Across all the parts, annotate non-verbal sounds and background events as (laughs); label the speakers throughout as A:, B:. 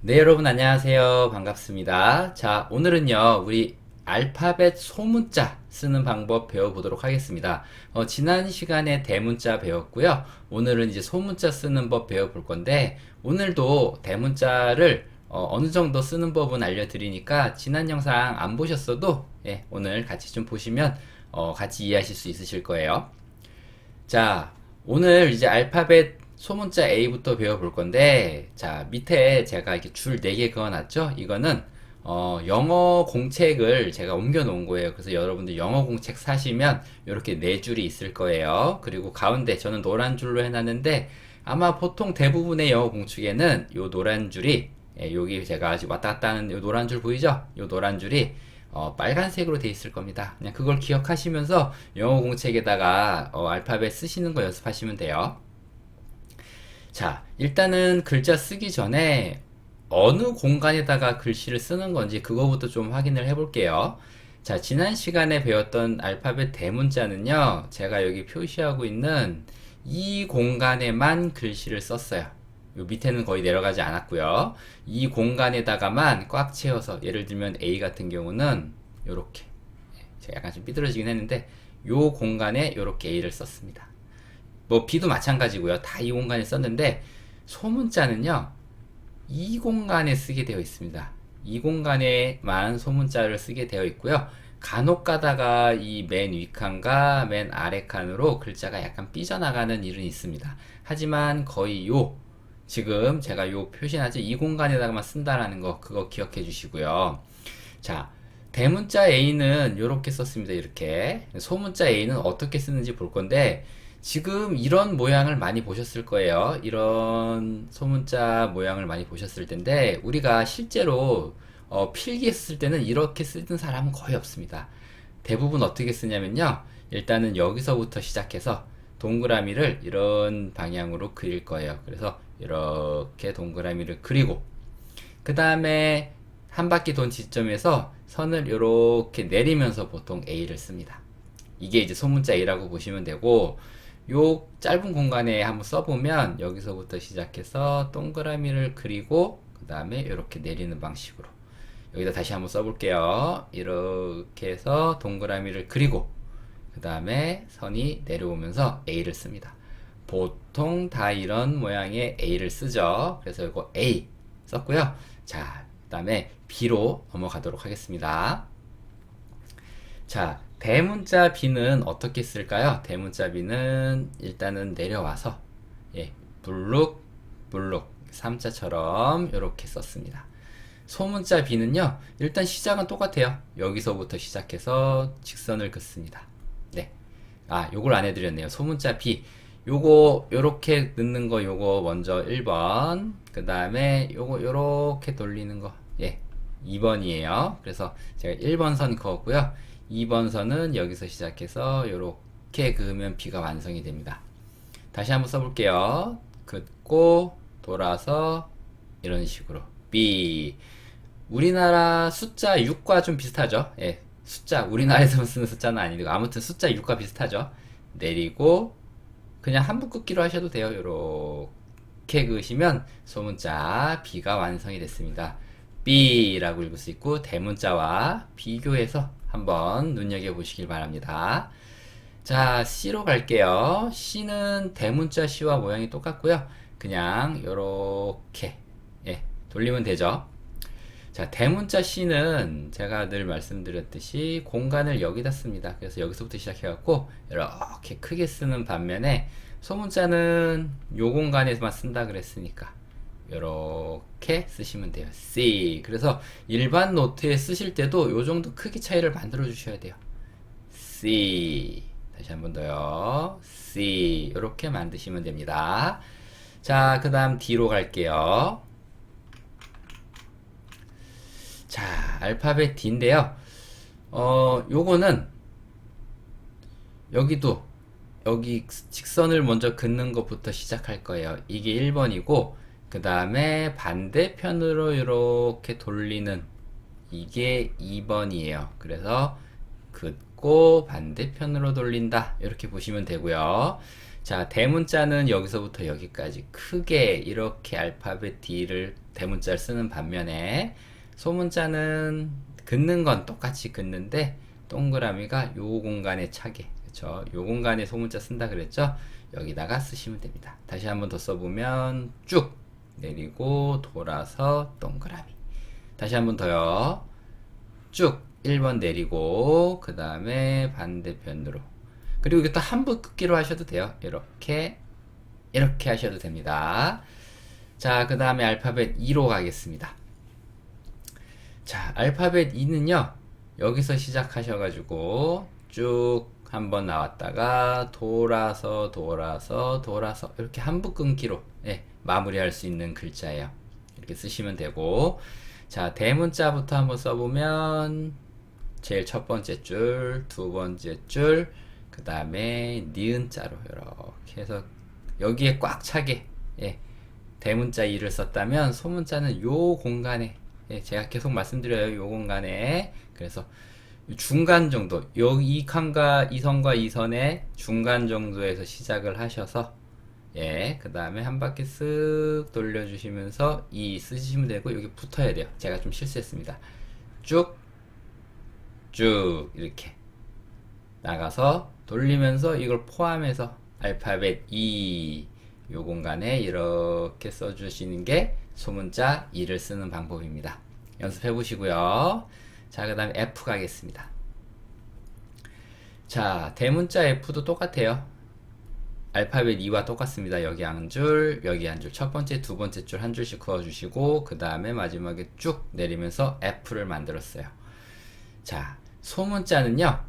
A: 네, 여러분 안녕하세요. 반갑습니다. 자, 오늘은요, 우리 알파벳 소문자 쓰는 방법 배워보도록 하겠습니다. 어, 지난 시간에 대문자 배웠고요. 오늘은 이제 소문자 쓰는 법 배워볼 건데, 오늘도 대문자를 어, 느 정도 쓰는 법은 알려드리니까 지난 영상 안 보셨어도 예, 오늘 같이 좀 보시면 어, 같이 이해하실 수 있으실 거예요. 자, 오늘 이제 알파벳 소문자 A부터 배워볼 건데, 자, 밑에 제가 이렇게 줄 4개 그어놨죠? 이거는, 어, 영어 공책을 제가 옮겨 놓은 거예요. 그래서 여러분들 영어 공책 사시면 이렇게 네 줄이 있을 거예요. 그리고 가운데 저는 노란 줄로 해놨는데, 아마 보통 대부분의 영어 공책에는 요 노란 줄이, 예, 여기 제가 아직 왔다 갔다 하는 요 노란 줄 보이죠? 요 노란 줄이 어, 빨간색으로 돼 있을 겁니다. 그냥 그걸 기억하시면서 영어 공책에다가 어, 알파벳 쓰시는 거 연습하시면 돼요. 자, 일단은 글자 쓰기 전에 어느 공간에다가 글씨를 쓰는 건지 그거부터 좀 확인을 해볼게요. 자, 지난 시간에 배웠던 알파벳 대문자는요, 제가 여기 표시하고 있는 이 공간에만 글씨를 썼어요. 요 밑에는 거의 내려가지 않았고요. 이 공간에다가만 꽉 채워서 예를 들면 A 같은 경우는 요렇게 제가 약간 좀 삐뚤어지긴 했는데 요 공간에 요렇게 A를 썼습니다. 뭐 B도 마찬가지고요. 다 이 공간에 썼는데 소문자는요. 이 공간에 쓰게 되어 있습니다. 이 공간에만 소문자를 쓰게 되어 있고요. 간혹 가다가 이맨 윗칸과 맨 아래 칸으로 글자가 약간 삐져나가는 일은 있습니다. 하지만 거의 요 지금 제가 요 표시나죠? 이 공간에다가만 쓴다라는 거 그거 기억해 주시고요. 자, 대문자 A는 이렇게 썼습니다. 이렇게. 소문자 A는 어떻게 쓰는지 볼 건데 지금 이런 모양을 많이 보셨을 거예요. 이런 소문자 모양을 많이 보셨을 텐데 우리가 실제로 어, 필기 했을 때는 이렇게 쓰는 사람은 거의 없습니다. 대부분 어떻게 쓰냐면요. 일단은 여기서부터 시작해서 동그라미를 이런 방향으로 그릴 거예요. 그래서 이렇게 동그라미를 그리고 그 다음에 한 바퀴 돈 지점에서 선을 이렇게 내리면서 보통 A를 씁니다. 이게 이제 소문자 A라고 보시면 되고 요 짧은 공간에 한번 써보면 여기서부터 시작해서 동그라미를 그리고 그 다음에 이렇게 내리는 방식으로 여기다 다시 한번 써볼게요. 이렇게 해서 동그라미를 그리고 그 다음에 선이 내려오면서 A를 씁니다. 보통 다 이런 모양의 A를 쓰죠. 그래서 이거 A 썼고요. 자, 그 다음에 B로 넘어가도록 하겠습니다. 자, 대문자 B는 어떻게 쓸까요? 대문자 B는 일단은 내려와서 예, 블룩 블룩 3자처럼 이렇게 썼습니다. 소문자 B는요, 일단 시작은 똑같아요. 여기서부터 시작해서 직선을 긋습니다. 네. 아, 요걸 안 해드렸네요. 소문자 B. 요거, 요렇게 넣는 거, 요거 먼저 1번. 그 다음에 요거, 요렇게 돌리는 거. 예. 2번이에요. 그래서 제가 1번 선 그었고요. 2번 선은 여기서 시작해서 요렇게 그으면 B가 완성이 됩니다. 다시 한번 써볼게요. 긋고, 돌아서, 이런 식으로. B. 우리나라 숫자 6과 좀 비슷하죠? 예. 숫자, 우리나라에서 쓰는 숫자는 아니고, 아무튼 숫자 6과 비슷하죠? 내리고, 그냥 한 부 긋기로 하셔도 돼요. 요렇게 그으시면 소문자 B가 완성이 됐습니다. B라고 읽을 수 있고, 대문자와 비교해서 한번 눈여겨보시길 바랍니다. 자, C로 갈게요. C는 대문자 C와 모양이 똑같고요. 그냥 요렇게, 예, 돌리면 되죠. 자, 대문자 C는 제가 늘 말씀드렸듯이 공간을 여기다 씁니다. 그래서 여기서부터 시작해갖고 이렇게 크게 쓰는 반면에 소문자는 요 공간에만 쓴다 그랬으니까 이렇게 쓰시면 돼요. C. 그래서 일반 노트에 쓰실 때도 요 정도 크기 차이를 만들어 주셔야 돼요. C. 다시 한 번 더요. C. 이렇게 만드시면 됩니다. 자, 그 다음 D로 갈게요. 자, 알파벳 D인데요. 어, 요거는 여기도 여기 직선을 먼저 긋는 것부터 시작할 거예요. 이게 1번이고 그 다음에 반대편으로 이렇게 돌리는 이게 2번이에요. 그래서 긋고 반대편으로 돌린다. 이렇게 보시면 되고요. 자, 대문자는 여기서부터 여기까지 크게 이렇게 알파벳 D를 대문자를 쓰는 반면에 소문자는 긋는 건 똑같이 긋는데 동그라미가 요 공간에 차게 그렇죠? 요 공간에 소문자 쓴다 그랬죠? 여기다가 쓰시면 됩니다. 다시 한번 더 써보면 쭉 내리고 돌아서 동그라미 다시 한 번 더요. 쭉 1번 내리고 그 다음에 반대편으로 그리고 이것도 한부 긋기로 하셔도 돼요. 이렇게 이렇게 하셔도 됩니다. 자, 그 다음에 알파벳 2로 가겠습니다. 자, 알파벳 2는요. 여기서 시작하셔가지고 쭉 한번 나왔다가 돌아서 돌아서 돌아서 이렇게 한부 끊기로 예, 마무리할 수 있는 글자예요. 이렇게 쓰시면 되고. 자, 대문자부터 한번 써보면 제일 첫 번째 줄, 두 번째 줄, 그 다음에 니은자로 이렇게 해서 여기에 꽉 차게 예, 대문자 2를 썼다면 소문자는 요 공간에 예, 제가 계속 말씀드려요. 요 공간에. 그래서 중간 정도 여이 칸과 이 선과 이 선의 중간 정도에서 시작을 하셔서 예, 그 다음에 한 바퀴 쓱 돌려주시면서 이 쓰시면 되고 여기 붙어야 돼요. 제가 좀 실수했습니다. 쭉, 쭉 이렇게 나가서 돌리면서 이걸 포함해서 알파벳 E 요 공간에 이렇게 써주시는 게 소문자 2를 쓰는 방법입니다. 연습해 보시고요. 자, 그 다음에 F 가겠습니다. 자, 대문자 F도 똑같아요. 알파벳 2와 똑같습니다. 여기 한 줄, 여기 한 줄. 첫 번째, 두 번째 줄 한 줄씩 그어주시고, 그 다음에 마지막에 쭉 내리면서 F를 만들었어요. 자, 소문자는요,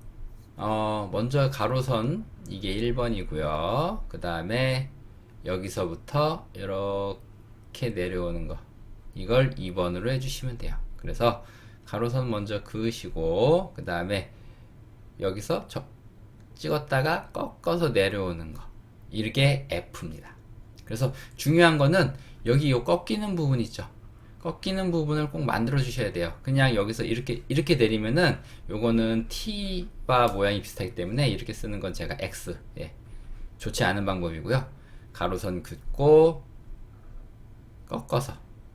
A: 어, 먼저 가로선, 이게 1번이고요. 그 다음에 여기서부터 이렇게 내려오는 거. 이걸 2번으로 해주시면 돼요. 그래서 가로선 먼저 그으시고, 그 다음에 여기서 저, 찍었다가 꺾어서 내려오는 거. 이게 F입니다. 그래서 중요한 거는 여기 요 꺾이는 부분 있죠. 꺾이는 부분을 꼭 만들어 주셔야 돼요. 그냥 여기서 이렇게 이렇게 내리면은 요거는 T와 모양이 비슷하기 때문에 이렇게 쓰는 건 제가 X 예. 좋지 않은 방법이고요. 가로선 긋고 꺾어서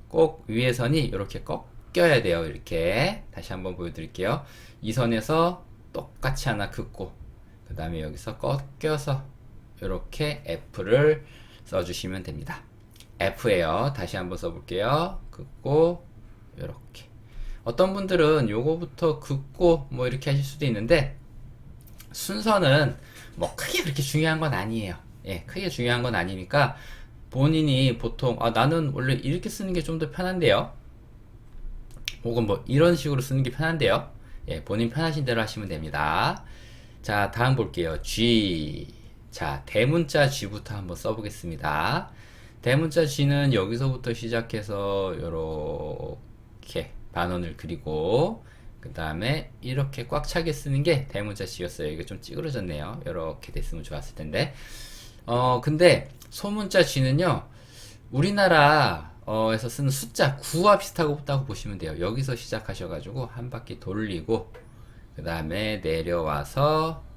A: 꼭 위에 선이 이렇게 꺾여야 돼요. 이렇게 다시 한번 보여드릴게요. 이 선에서 똑같이 하나 긋고 그 다음에 여기서 꺾여서 이렇게 F를 써주시면 됩니다. F예요. 다시 한번 써볼게요. 긋고 이렇게. 어떤 분들은 요거부터 긋고 뭐 이렇게 하실 수도 있는데 순서는 뭐 크게 그렇게 중요한 건 아니에요. 예, 크게 중요한 건 아니니까 본인이 보통 아 나는 원래 이렇게 쓰는 게 좀 더 편한데요. 혹은 뭐 이런 식으로 쓰는 게 편한데요. 예, 본인 편하신 대로 하시면 됩니다. 자, 다음 볼게요. G. 자, 대문자 G부터 한번 써보겠습니다. 대문자 G는 여기서부터 시작해서 이렇게 반원을 그리고 그 다음에 이렇게 꽉 차게 쓰는 게 대문자 G였어요. 이게 좀 찌그러졌네요. 이렇게 됐으면 좋았을 텐데. 어, 근데 소문자 G는요, 우리나라 어에서 쓰는 숫자 9와 비슷하다고 보시면 돼요. 여기서 시작하셔가지고 한 바퀴 돌리고 그 다음에 내려와서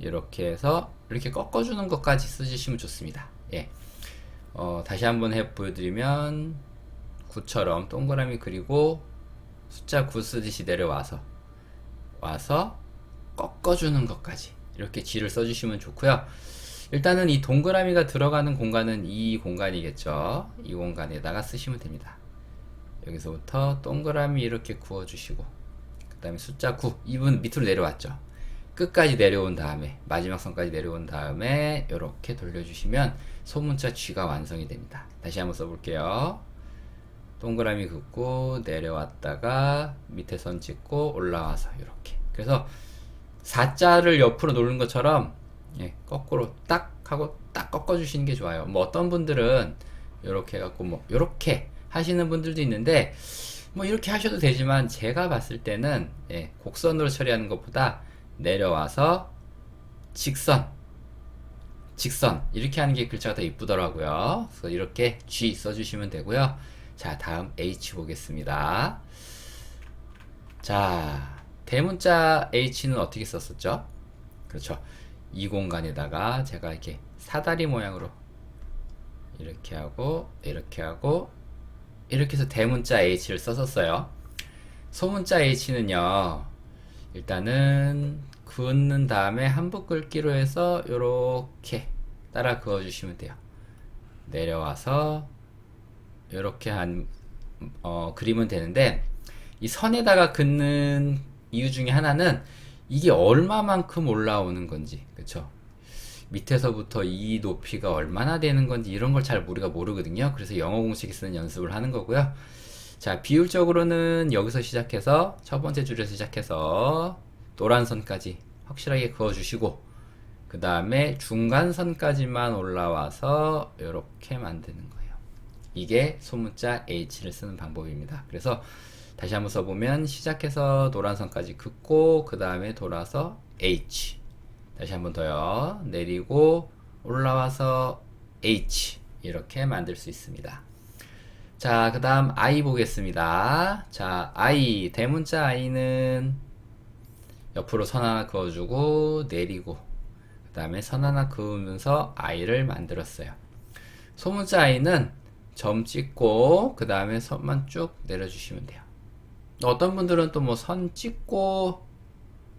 A: 이렇게 해서 이렇게 꺾어주는 것까지 쓰시면 좋습니다. 예. 어, 다시 한번 해 보여드리면 9처럼 동그라미 그리고 숫자 9 쓰듯이 내려와서 와서 꺾어주는 것까지 이렇게 G를 써주시면 좋고요. 일단은 이 동그라미가 들어가는 공간은 이 공간이겠죠. 이 공간에다가 쓰시면 됩니다. 여기서부터 동그라미 이렇게 구워주시고 그 다음에 숫자 9 2분 밑으로 내려왔죠. 끝까지 내려온 다음에 마지막 선까지 내려온 다음에 이렇게 돌려주시면 소문자 G가 완성이 됩니다. 다시 한번 써볼게요. 동그라미 긋고 내려왔다가 밑에 선 찍고 올라와서 이렇게 그래서 4자를 옆으로 놓는 것처럼 예, 거꾸로 딱 하고 딱 꺾어 주시는 게 좋아요. 뭐 어떤 분들은 이렇게 해갖고 뭐 이렇게 하시는 분들도 있는데 뭐 이렇게 하셔도 되지만 제가 봤을 때는 예, 곡선으로 처리하는 것보다 내려와서 직선 직선 이렇게 하는 게 글자가 더 이쁘더라고요. 그래서 이렇게 G 써주시면 되고요. 자 다음 H 보겠습니다. 자 대문자 H는 어떻게 썼었죠? 그렇죠. 이 공간에다가 제가 이렇게 사다리 모양으로 이렇게 하고 이렇게 하고 이렇게 해서 대문자 H를 썼었어요. 소문자 H는요. 일단은 긋는 다음에 한붓 긁기로 해서 이렇게 따라 그어 주시면 돼요. 내려와서 이렇게 한 어, 그리면 되는데 이 선에다가 긋는 이유 중에 하나는 이게 얼마만큼 올라오는 건지 그쵸? 밑에서부터 이 높이가 얼마나 되는 건지 이런 걸 잘 우리가 모르거든요. 그래서 영어 공식 쓰는 연습을 하는 거고요. 자 비율적으로는 여기서 시작해서 첫 번째 줄에서 시작해서 노란 선까지 확실하게 그어 주시고 그 다음에 중간 선까지만 올라와서 이렇게 만드는 거예요 이게 소문자 H를 쓰는 방법입니다. 그래서 다시 한번 써보면 시작해서 노란 선까지 긋고 그 다음에 돌아서 H 다시 한번 더요. 내리고 올라와서 H 이렇게 만들 수 있습니다. 자, 그 다음 I 보겠습니다. 자, I 대문자 I는 옆으로 선 하나 그어주고 내리고 그 다음에 선 하나 그으면서 I를 만들었어요. 소문자 I는 점 찍고 그 다음에 선만 쭉 내려주시면 돼요. 어떤 분들은 또 뭐 선 찍고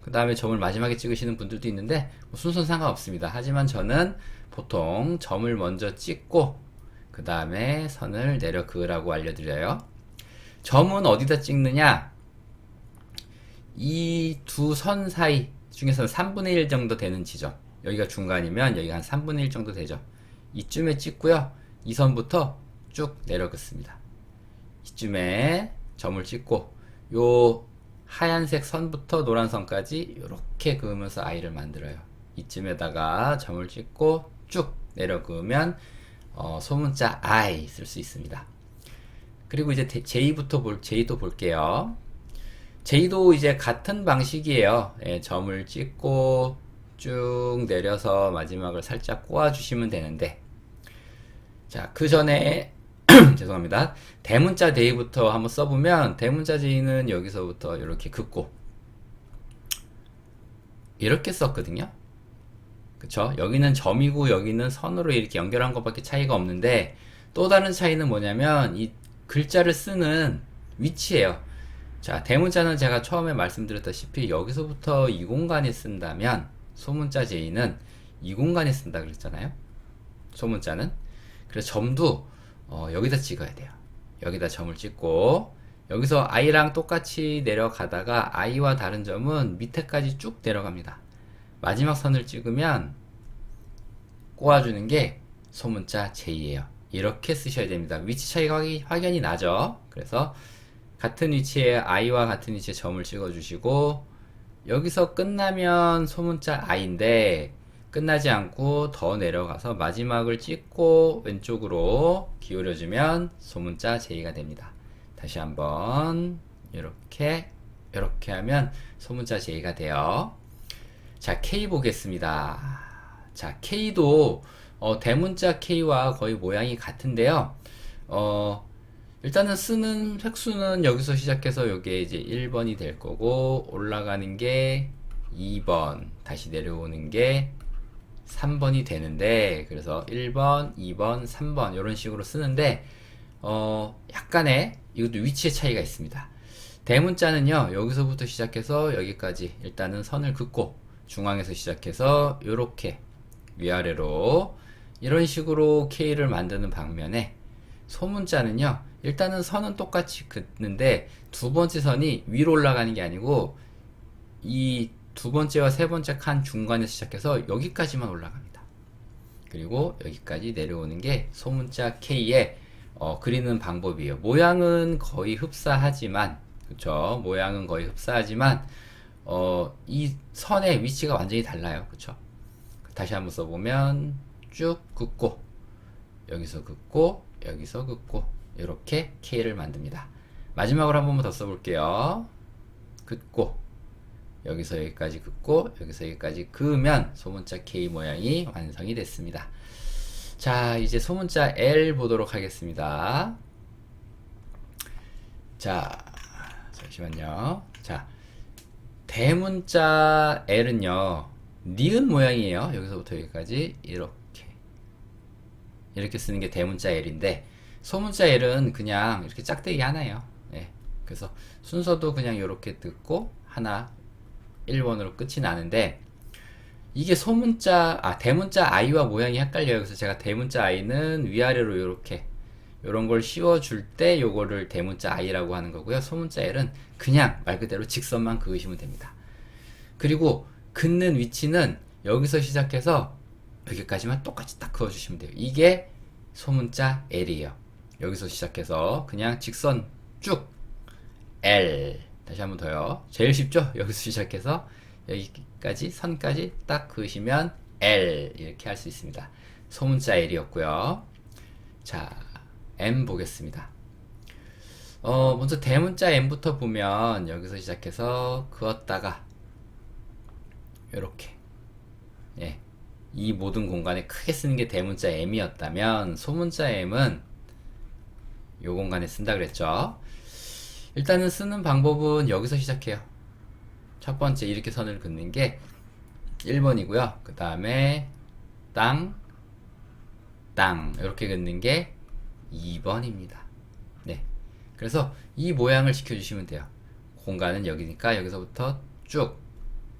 A: 그 다음에 점을 마지막에 찍으시는 분들도 있는데 뭐 순서는 상관없습니다. 하지만 저는 보통 점을 먼저 찍고 그 다음에 선을 내려 그으라고 알려드려요. 점은 어디다 찍느냐? 이 두 선 사이 중에서는 3분의 1 정도 되는 지점. 여기가 중간이면 여기가 한 3분의 1 정도 되죠. 이쯤에 찍고요. 이 선부터 쭉 내려 긋습니다. 이쯤에 점을 찍고 요 하얀색 선부터 노란 선까지 이렇게 그으면서 아이를 만들어요. 이쯤에다가 점을 찍고 쭉 내려 그으면 어, 소문자 I 쓸 수 있습니다. 그리고 이제 J부터 볼 J도 볼게요. J도 이제 같은 방식이에요. 예, 점을 찍고 쭉 내려서 마지막을 살짝 꼬아 주시면 되는데 자, 그 전에 (clears throat) 죄송합니다. 대문자 데이부터 한번 써보면 대문자 제이는 여기서부터 이렇게 긋고 이렇게 썼거든요. 그쵸? 여기는 점이고 여기는 선으로 이렇게 연결한 것밖에 차이가 없는데 또 다른 차이는 뭐냐면 이 글자를 쓰는 위치예요. 자, 대문자는 제가 처음에 말씀드렸다시피 여기서부터 이 공간에 쓴다면 소문자 제이는 이 공간에 쓴다 그랬잖아요. 소문자는. 그래서 점도 어, 여기다 찍어야 돼요. 여기다 점을 찍고 여기서 i랑 똑같이 내려가다가 i와 다른 점은 밑에까지 쭉 내려갑니다. 마지막 선을 찍으면 꼬아주는 게 소문자 J예요. 이렇게 쓰셔야 됩니다. 위치 차이가 확연히 나죠. 그래서 같은 위치에 i와 같은 위치에 점을 찍어주시고 여기서 끝나면 소문자 i인데 끝나지 않고 더 내려가서 마지막을 찍고 왼쪽으로 기울여주면 소문자 J가 됩니다. 다시 한번 이렇게 이렇게 하면 소문자 J가 돼요. 자 K 보겠습니다. 자 K도 어, 대문자 K와 거의 모양이 같은데요. 어, 일단은 쓰는 획수는 여기서 시작해서 여기에 이제 1번이 될 거고 올라가는 게 2번 다시 내려오는 게 3번이 되는데 그래서 1번, 2번, 3번 이런 식으로 쓰는데 어 약간의 이것도 위치의 차이가 있습니다. 대문자는요 여기서부터 시작해서 여기까지 일단은 선을 긋고 중앙에서 시작해서 이렇게 위아래로 이런 식으로 K를 만드는 방면에 소문자는요 일단은 선은 똑같이 긋는데 두 번째 선이 위로 올라가는 게 아니고 이 두 번째와 세 번째 칸 중간에서 시작해서 여기까지만 올라갑니다. 그리고 여기까지 내려오는 게 소문자 K의 어, 그리는 방법이에요. 모양은 거의 흡사하지만, 그쵸? 모양은 거의 흡사하지만, 어, 이 선의 위치가 완전히 달라요. 그쵸? 다시 한번 써보면, 쭉 긋고, 여기서 긋고, 여기서 긋고, 이렇게 K를 만듭니다. 마지막으로 한 번만 더 써볼게요. 긋고, 여기서 여기까지 긋고 여기서 여기까지 그으면 소문자 K 모양이 완성이 됐습니다. 자, 이제 소문자 L 보도록 하겠습니다. 자, 잠시만요. 자, 대문자 L은요, 니은 모양이에요. 여기서부터 여기까지 이렇게 이렇게 쓰는 게 대문자 L인데 소문자 L은 그냥 이렇게 짝대기 하나예요. 예. 그래서 순서도 그냥 이렇게 듣고 하나 1번으로 끝이 나는데 이게 소문자 아 대문자 I와 모양이 헷갈려요. 그래서 제가 대문자 I는 위아래로 이렇게 요런 걸 씌워줄 때 요거를 대문자 I라고 하는 거고요. 소문자 L은 그냥 말 그대로 직선만 그으시면 됩니다. 그리고 긋는 위치는 여기서 시작해서 여기까지만 똑같이 딱 그어주시면 돼요. 이게 소문자 L이에요. 여기서 시작해서 그냥 직선 쭉 L 다시 한번 더요. 제일 쉽죠? 여기서 시작해서 여기까지 선까지 딱 그으시면 L 이렇게 할 수 있습니다. 소문자 L이었고요. 자, M 보겠습니다. 어, 먼저 대문자 M부터 보면 여기서 시작해서 그었다가 이렇게 예. 이 모든 공간에 크게 쓰는 게 대문자 M이었다면 소문자 M은 요 공간에 쓴다 그랬죠. 일단은 쓰는 방법은 여기서 시작해요. 첫 번째 이렇게 선을 긋는 게 1번이고요. 그 다음에 땅, 땅 이렇게 긋는 게 2번입니다. 네. 그래서 이 모양을 지켜주시면 돼요. 공간은 여기니까 여기서부터 쭉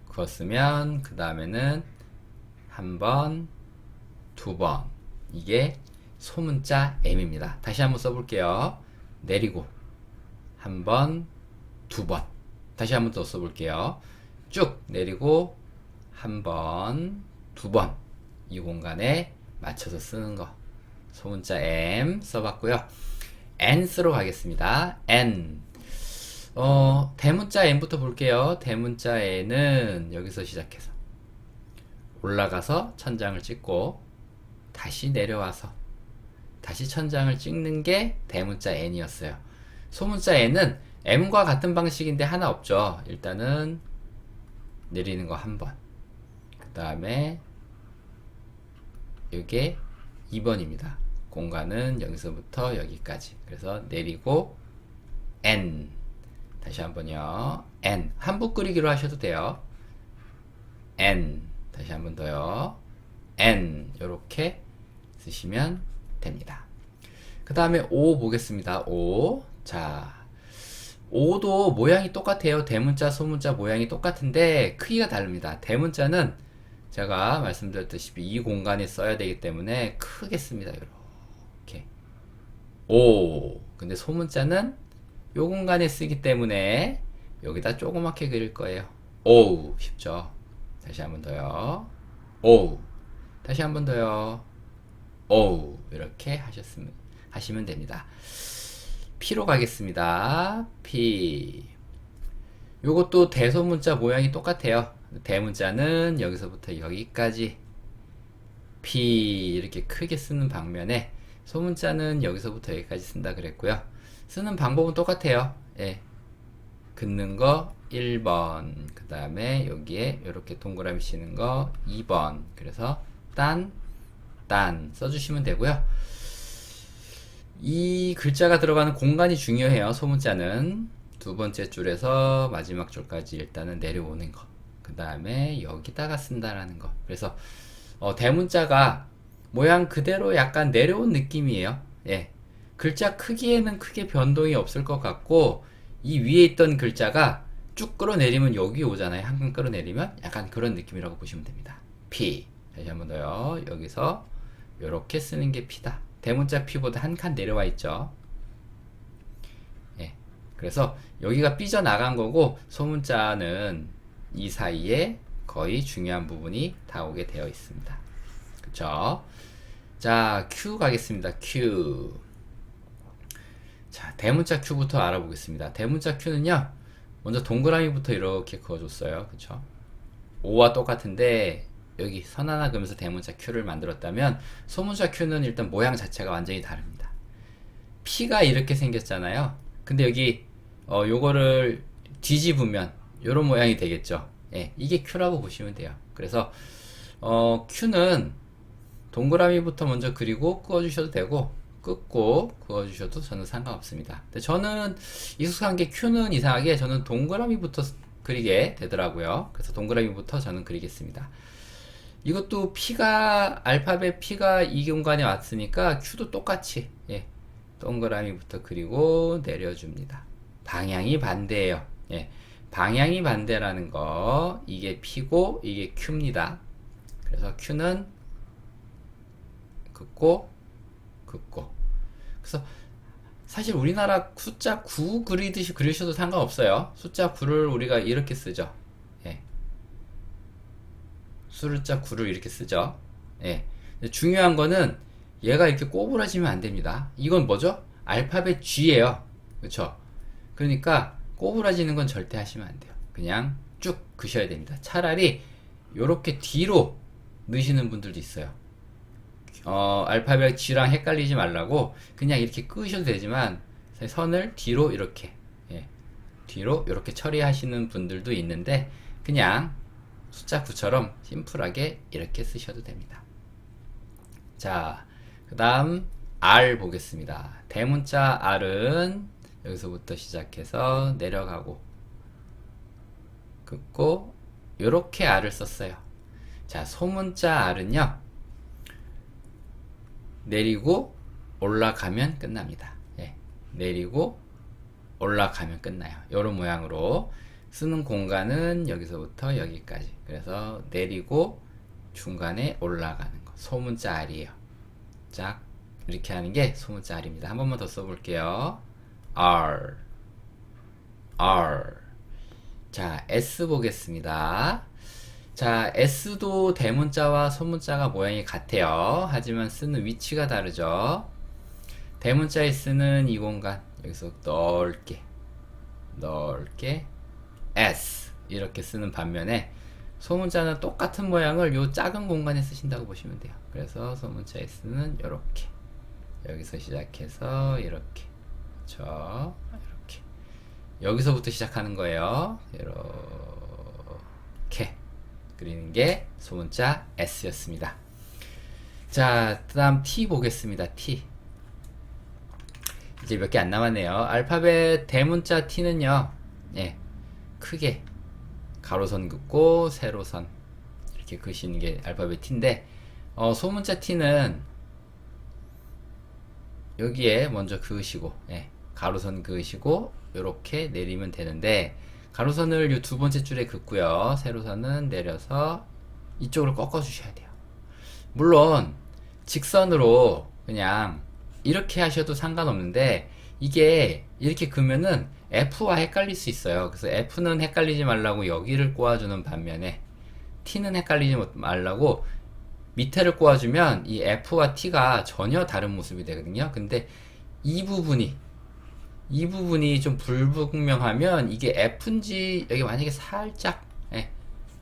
A: 그었으면 그 다음에는 한 번, 두 번. 이게 소문자 M입니다. 다시 한번 써볼게요. 내리고 한 번, 두 번. 다시 한번 더 써볼게요. 쭉 내리고 한 번, 두 번. 이 공간에 맞춰서 쓰는 거. 소문자 M 써봤고요. N스로 가겠습니다. N. 어, 대문자 N부터 볼게요. 대문자 N은 여기서 시작해서 올라가서 천장을 찍고 다시 내려와서 다시 천장을 찍는 게 대문자 N이었어요. 소문자 N은 M과 같은 방식인데 하나 없죠. 일단은 내리는 거 한 번. 그 다음에 이게 2번입니다. 공간은 여기서부터 여기까지. 그래서 내리고 N. 다시 한번요. N. 한부 끓이기로 하셔도 돼요. N. 다시 한 번 더요. N. 이렇게 쓰시면 됩니다. 그 다음에 O 보겠습니다. O. 자. O도 모양이 똑같아요. 대문자, 소문자 모양이 똑같은데 크기가 다릅니다. 대문자는 제가 말씀드렸듯이 이 공간에 써야 되기 때문에 크게 씁니다. 이렇게. O. 근데 소문자는 요 공간에 쓰기 때문에 여기다 조그맣게 그릴 거예요. O. 쉽죠? 다시 한 번 더요. O. 다시 한 번 더요. O. 이렇게 하셨으면, 하시면 됩니다. P로 가겠습니다. P. 요것도 대소문자 모양이 똑같아요. 대문자는 여기서부터 여기까지 P 이렇게 크게 쓰는 방면에 소문자는 여기서부터 여기까지 쓴다 그랬고요. 쓰는 방법은 똑같아요. 예. 긋는 거 1번. 그 다음에 여기에 이렇게 동그라미 치는 거 2번. 그래서 딴, 딴 써주시면 되고요. 이 글자가 들어가는 공간이 중요해요. 소문자는 두 번째 줄에서 마지막 줄까지 일단은 내려오는 거. 그 다음에 여기다가 쓴다라는 거. 그래서 어, 대문자가 모양 그대로 약간 내려온 느낌이에요. 예. 글자 크기에는 크게 변동이 없을 것 같고 이 위에 있던 글자가 쭉 끌어내리면 여기 오잖아요. 한 칸 끌어내리면 약간 그런 느낌이라고 보시면 됩니다. P. 다시 한 번 더요. 여기서 이렇게 쓰는 게 P다. 대문자 P보다 한 칸 내려와 있죠. 예. 그래서 여기가 삐져 나간 거고 소문자는 이 사이에 거의 중요한 부분이 다 오게 되어 있습니다. 그쵸? 자, Q 가겠습니다. Q. 자, 대문자 Q부터 알아보겠습니다. 대문자 Q는요, 먼저 동그라미부터 이렇게 그어줬어요. 그쵸? O와 똑같은데, 여기 선 하나 그으면서 대문자 Q를 만들었다면, 소문자 Q는 일단 모양 자체가 완전히 다릅니다. P가 이렇게 생겼잖아요. 근데 여기, 어, 요거를 뒤집으면, 요런 모양이 되겠죠. 예, 이게 Q라고 보시면 돼요. 그래서, 어, Q는 동그라미부터 먼저 그리고 그어주셔도 되고, 끄고 그어주셔도 저는 상관없습니다. 근데 저는 익숙한 게 Q는 이상하게 저는 동그라미부터 그리게 되더라고요. 그래서 동그라미부터 저는 그리겠습니다. 이것도 P가 알파벳 P가 이 공간에 왔으니까 Q도 똑같이 예, 동그라미부터 그리고 내려줍니다. 방향이 반대예요. 예, 방향이 반대라는 거 이게 P고 이게 Q입니다. 그래서 Q는 긋고 긋고 그래서 사실 우리나라 숫자 9 그리듯이 그리셔도 상관없어요. 숫자 9를 우리가 이렇게 쓰죠. 예. 숫자 9를 이렇게 쓰죠. 예. 중요한 거는 얘가 이렇게 꼬부라지면 안 됩니다. 이건 뭐죠? 알파벳 G예요. 그렇죠? 그러니까 꼬부라지는 건 절대 하시면 안 돼요. 그냥 쭉 그셔야 됩니다. 차라리 이렇게 뒤로 넣으시는 분들도 있어요. 어, 알파벳 G랑 헷갈리지 말라고 그냥 이렇게 끄셔도 되지만 선을 뒤로 이렇게 예, 뒤로 이렇게 처리하시는 분들도 있는데 그냥 숫자 9처럼 심플하게 이렇게 쓰셔도 됩니다. 자, 그 다음 R 보겠습니다. 대문자 R은 여기서부터 시작해서 내려가고 긋고 이렇게 R을 썼어요. 자, 소문자 R은요. 내리고 올라가면 끝납니다. 예, 내리고 올라가면 끝나요. 이런 모양으로 쓰는 공간은 여기서부터 여기까지. 그래서 내리고 중간에 올라가는 거. 소문자 R이에요. 짝 이렇게 하는 게 소문자 R입니다. 한 번만 더 써볼게요. R R 자 S 보겠습니다. 자, S도 대문자와 소문자가 모양이 같아요. 하지만 쓰는 위치가 다르죠. 대문자에 쓰는 이 공간, 여기서 넓게, 넓게, S. 이렇게 쓰는 반면에, 소문자는 똑같은 모양을 요 작은 공간에 쓰신다고 보시면 돼요. 그래서 소문자 S는 이렇게. 여기서 시작해서 이렇게. 그렇죠. 이렇게. 여기서부터 시작하는 거예요. 이렇게. 그리는 게 소문자 S였습니다. 자, 다음 T 보겠습니다. T. 이제 몇 개 안 남았네요. 알파벳 대문자 T는요, 예, 크게 가로선 긋고 세로선 이렇게 그시는 게 알파벳 T인데, 어, 소문자 T는 여기에 먼저 그으시고, 예, 가로선 그으시고, 이렇게 내리면 되는데, 가로선을 이 두 번째 줄에 긋고요. 세로선은 내려서 이쪽으로 꺾어 주셔야 돼요. 물론 직선으로 그냥 이렇게 하셔도 상관없는데 이게 이렇게 그으면은 F와 헷갈릴 수 있어요. 그래서 F는 헷갈리지 말라고 여기를 꼬아주는 반면에 T는 헷갈리지 말라고 밑에를 꼬아주면 이 F와 T가 전혀 다른 모습이 되거든요. 근데 이 부분이 이 부분이 좀 불분명하면 이게 F인지 여기 만약에 살짝 예,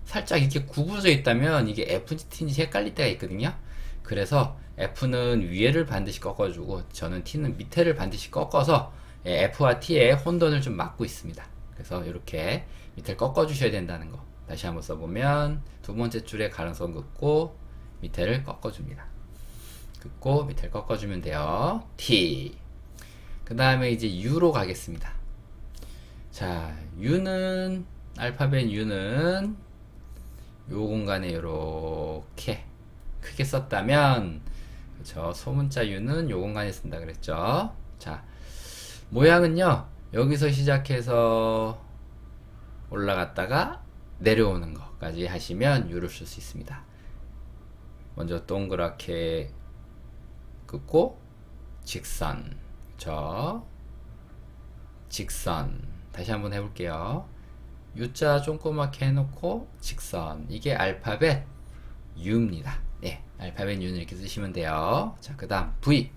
A: 살짝 이렇게 구부러져 있다면 이게 F인지 T인지 헷갈릴 때가 있거든요. 그래서 F는 위에를 반드시 꺾어주고 저는 T는 밑에를 반드시 꺾어서 예, F와 T의 혼돈을 좀 막고 있습니다. 그래서 이렇게 밑을 꺾어 주셔야 된다는 거. 다시 한번 써보면 두 번째 줄에 가능성 긋고 밑에를 꺾어줍니다. 긋고 밑에를 꺾어주면 돼요. T 그 다음에 이제 U로 가겠습니다. 자, U는, 알파벳 U는 요 공간에 이렇게 크게 썼다면, 그쵸. 소문자 U는 요 공간에 쓴다 그랬죠. 자, 모양은요, 여기서 시작해서 올라갔다가 내려오는 것까지 하시면 U를 쓸 수 있습니다. 먼저 동그랗게 긋고, 직선. 저 직선 다시 한번 해볼게요. U자 조그맣게 해놓고 직선 이게 알파벳 U입니다. 네, 알파벳 U는 이렇게 쓰시면 돼요. 자, 그 다음 V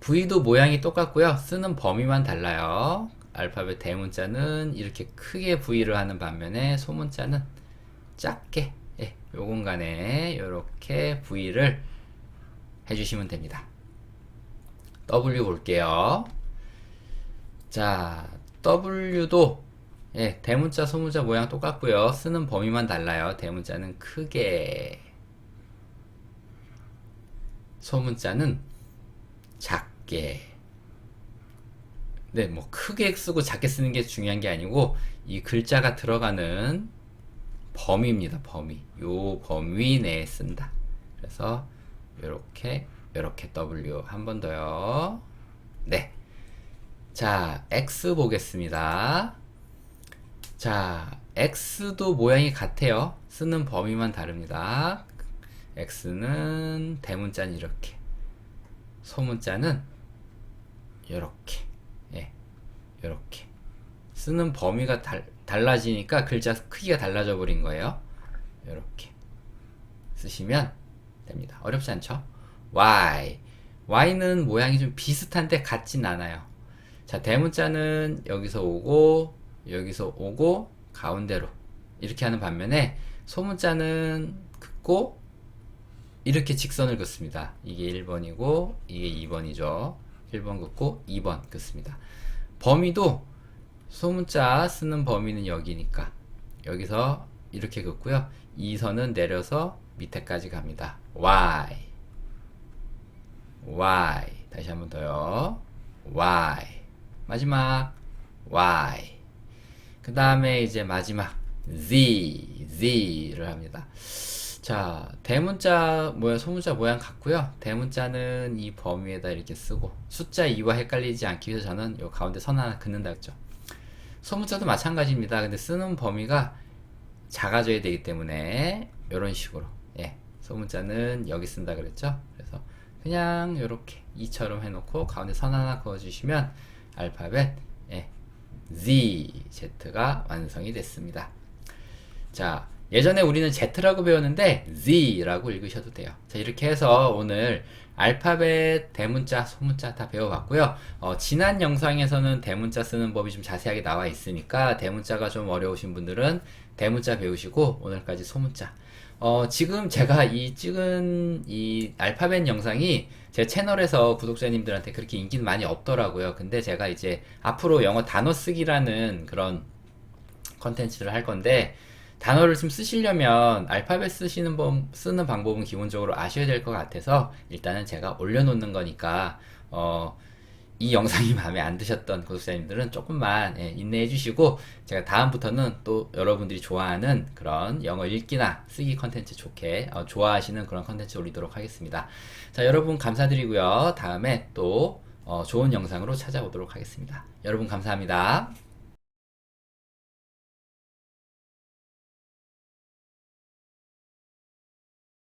A: V도 모양이 똑같고요. 쓰는 범위만 달라요. 알파벳 대문자는 이렇게 크게 V를 하는 반면에 소문자는 작게 예, 요 공간에 이렇게 V를 해주시면 됩니다. W 볼게요. 자, W도 예, 대문자, 소문자 모양 똑같고요. 쓰는 범위만 달라요. 대문자는 크게, 소문자는 작게. 네, 뭐 크게 쓰고 작게 쓰는 게 중요한 게 아니고 이 글자가 들어가는 범위입니다. 범위. 요 범위 내에 쓴다. 그래서 요렇게 요렇게 W 한 번 더요. 네. 자, X 보겠습니다. 자, X도 모양이 같아요. 쓰는 범위만 다릅니다. X는 대문자는 이렇게, 소문자는 이렇게, 예, 이렇게. 쓰는 범위가 달, 달라지니까 글자 크기가 달라져 버린 거예요. 이렇게 쓰시면 됩니다. 어렵지 않죠? Y. Y는 모양이 좀 비슷한데 같진 않아요. 자, 대문자는 여기서 오고, 여기서 오고, 가운데로. 이렇게 하는 반면에, 소문자는 긋고, 이렇게 직선을 긋습니다. 이게 1번이고, 이게 2번이죠. 1번 긋고, 2번 긋습니다. 범위도, 소문자 쓰는 범위는 여기니까, 여기서 이렇게 긋고요. 이 선은 내려서 밑에까지 갑니다. Y. Y. 다시 한번 더요. Y. 마지막 Y. 그 다음에 이제 마지막 Z. Z를 합니다. 자, 대문자 모양, 소문자 모양 같고요. 대문자는 이 범위에다 이렇게 쓰고 숫자 2와 헷갈리지 않기 위해서 저는 요 가운데 선 하나 긋는다 했죠. 소문자도 마찬가지입니다. 근데 쓰는 범위가 작아져야 되기 때문에 이런 식으로 예, 소문자는 여기 쓴다 그랬죠. 그래서 그냥 이렇게 이처럼 해놓고 가운데 선 하나 그어주시면 알파벳 예, Z, Z가 완성이 됐습니다. 자, 예전에 우리는 Z라고 배웠는데 Z라고 읽으셔도 돼요. 자, 이렇게 해서 오늘 알파벳, 대문자, 소문자 다 배워봤고요. 어, 지난 영상에서는 대문자 쓰는 법이 좀 자세하게 나와 있으니까 대문자가 좀 어려우신 분들은 대문자 배우시고 오늘까지 소문자. 어, 지금 제가 이 찍은 이 알파벳 영상이 제 채널에서 구독자님들한테 그렇게 인기는 많이 없더라고요. 근데 제가 이제 앞으로 영어 단어 쓰기라는 그런 컨텐츠를 할 건데 단어를 좀 쓰시려면 알파벳 쓰시는 법, 쓰는 방법은 기본적으로 아셔야 될 것 같아서 일단은 제가 올려놓는 거니까 어, 이 영상이 (laughs) 마음에 안 드셨던 구독자님들은 조금만 예, 인내해 주시고 제가 다음부터는 또 여러분들이 좋아하는 그런 영어 읽기나 쓰기 컨텐츠 좋게 어, 좋아하시는 그런 컨텐츠 올리도록 하겠습니다. 자 여러분 감사드리고요. 다음에 또 어, 좋은 영상으로 찾아오도록 하겠습니다. 여러분 감사합니다.